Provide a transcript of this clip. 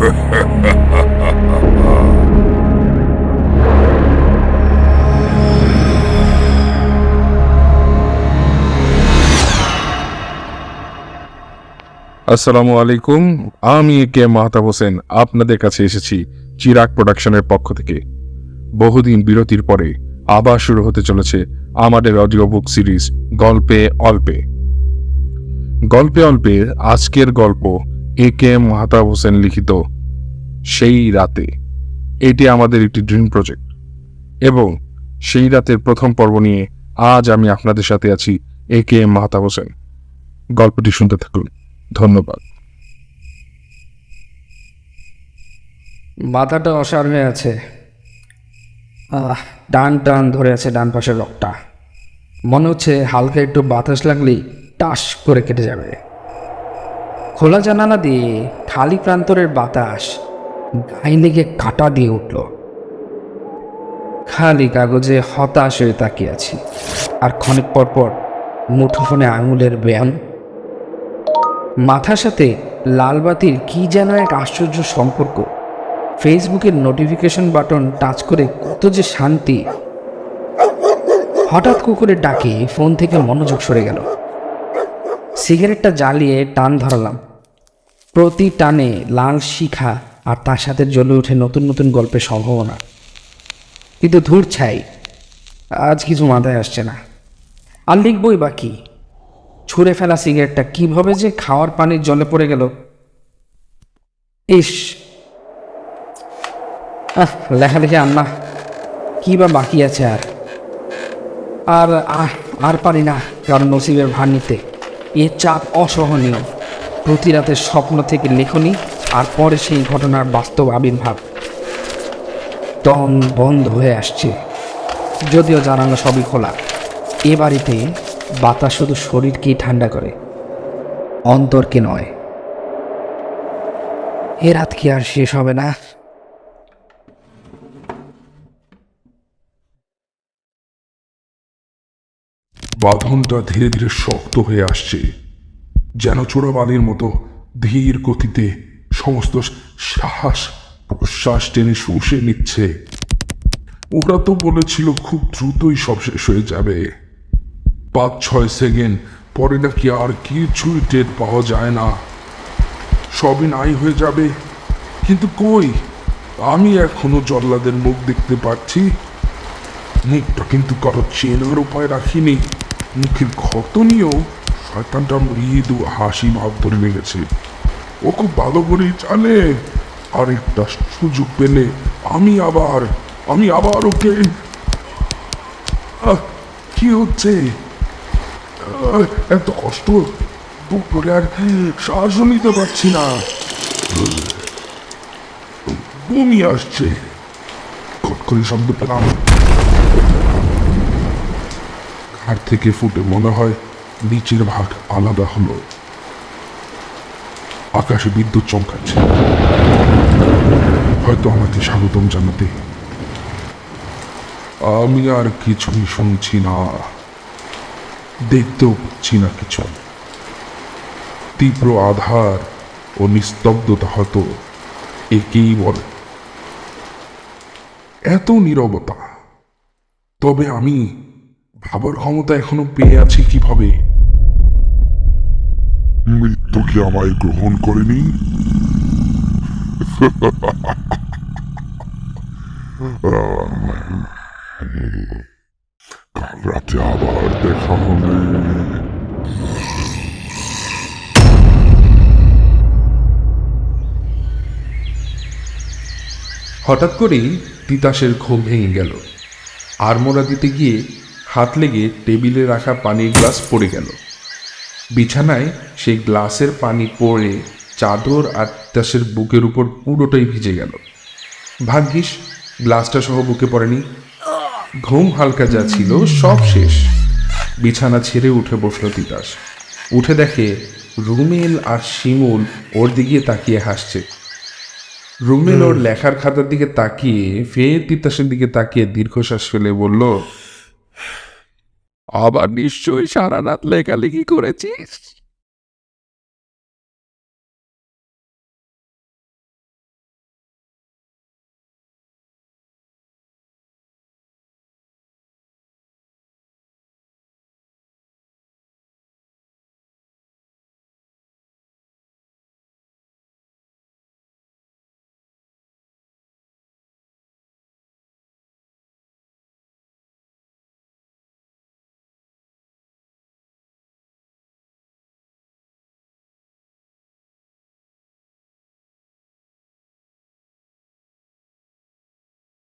আসসালামু আলাইকুম, আমি কে মাহতাব হোসেন, আপনাদের কাছে এসেছি চিরাগ প্রোডাকশনের পক্ষ থেকে। বহুদিন বিরতির পরে আবার শুরু হতে চলেছে আমাদের অডিও বুক সিরিজ গল্পে অল্পে। গল্পে অল্পে আজকের গল্প A K M Mahtab Hossain লিখিত সেই রাতে। এটি আমাদের একটি ড্রিম প্রজেক্ট এবং সেই রাতের প্রথম পর্ব নিয়ে আজ আমি আপনাদের সাথে আছি A K M Mahtab Hossain. গল্পটি শুনতে থাকুন। ধন্যবাদ। মাথাটা অসার হয়ে আছে টান টান ধরে আছে ডান পাশের রকটা। মনে হচ্ছে হালকা একটু বাতাস লাগলেই টাস করে কেটে যাবে। খোলা জানালা দিয়ে খালি প্রান্তরের বাতাস গায়ে লেগে কাটা দিয়ে উঠল। খালি কাগজে হতাশ হয়ে তাকিয়ে আছি। আর ক্ষণিক পর পর মুঠোফোনে আঙুলের ব্যায়াম। মাথার সাথে লালবাতির কি যেন এক আশ্চর্য সম্পর্ক। ফেসবুকের নোটিফিকেশন বাটন টাচ করে কত যে শান্তি। হঠাৎ কুকুরের ডাকে ফোন থেকে মনোযোগ সরে গেল। সিগারেটটা জ্বালিয়ে টান ধরালাম। প্রতি টানে লাল শিখা আর তার সাথে জ্বলে ওঠে নতুন নতুন গল্পের সম্ভাবনা। কিন্তু ধূর ছাই, আজ কিছু মাথায় আসছে না। আর লিখবই বা কি? ছুঁড়ে ফেলা সিগারেটটা কীভাবে যে খাওয়ার পানির জলে পড়ে গেল। ইস! আহ লেখালেখি আন্না কি বা বাকি আছে আর? আর আর পারি না কারণ নসিবের ভার নিতে। এর চাপ অসহনীয়। প্রতি রাতের স্বপ্ন থেকে লেখনি আর পরে সেই ঘটনার বাস্তব আবির্ভাব। টন বন্ধ হয়ে আসছে। যদিও জানানো সবই খোলা। এ বাড়িতে বাতাস শুধু শরীরকেই ঠান্ডা করে, অন্তরকে নয়। এ রাত কি আর শেষ হবে না? বাঁধনটা ধীরে ধীরে শক্ত হয়ে আসছে। যেন চোরাবালির মতো ধীর গতিতে সমস্ত শ্বাস প্রশ্বাস টেনে শুষে নিচ্ছে। ওরা তো বলেছিল খুব দ্রুতই সব শেষ হয়ে যাবে। পাঁচ, ছয় সেকেন্ড পরে নাকি আর কিছুই টের পাওয়া যায় না। সবই নাই হয়ে যাবে। কিন্তু কই? আমি এখনও জল্লাদের মুখ দেখতে পাচ্ছি। মুখটা কিন্তু কারও চেনার উপায় রাখিনি। মুখের ক্ষত নিয়েও শয়তানটা মৃদু হাসি ভাব ধরে লেগেছে ও খুব ভালো করেই জানে। আরেকটা সুযোগ পেলে আমি আবার আমি আবার ওকে। কি হচ্ছে? এত কষ্ট, বুক করে আর শ্বাসও নিতে পারছি না। বমি আসছে। কটকরি শব্দ পেলাম। ঘাট থেকে ফুটে মনে হয় নিচের ভাগ আলাদা হলো। আকাশে বিদ্যুৎ চমকাচ্ছে। হয়তো আমাকে স্বাগতম জানাতে। আমি আর কিছুই শুনছি না। দেখতেও পাচ্ছি না কিছু। তীব্র আধার ও নিস্তব্ধতা হয়তো একেই বলে। এত নীরবতা। তবে আমি ভাবার ক্ষমতা এখনও পেয়ে আছি কীভাবে? মৃত্যু কি আমায় গ্রহণ করেনি। কাল রাতে আবার দেখা হবে। হঠাৎ করেই তিতাসের ঘুম ভেঙে গেল। আড়মোড়া দিতে গিয়ে হাত লেগে টেবিলে রাখা পানির গ্লাস পড়ে গেল। বিছানায় সেই গ্লাসের পানি পড়ে চাদর আর তিতাসের বুকের উপর পুরোটাই ভিজে গেল। ভাগ্যিস গ্লাসটা সহ বুকে পড়েনি। ঘুম হালকা যা ছিল সব শেষ। বিছানা ছেড়ে উঠে বসল তিতাস। উঠে দেখে রুমেল আর শিমুল ওর দিকে তাকিয়ে হাসছে। রুমেল ওর লেখার খাতার দিকে তাকিয়ে ফের তিতাসের দিকে তাকিয়ে দীর্ঘশ্বাস ফেলে বলল আবার নিশ্চয়ই সারা রাত লেখালেখি করেছিস?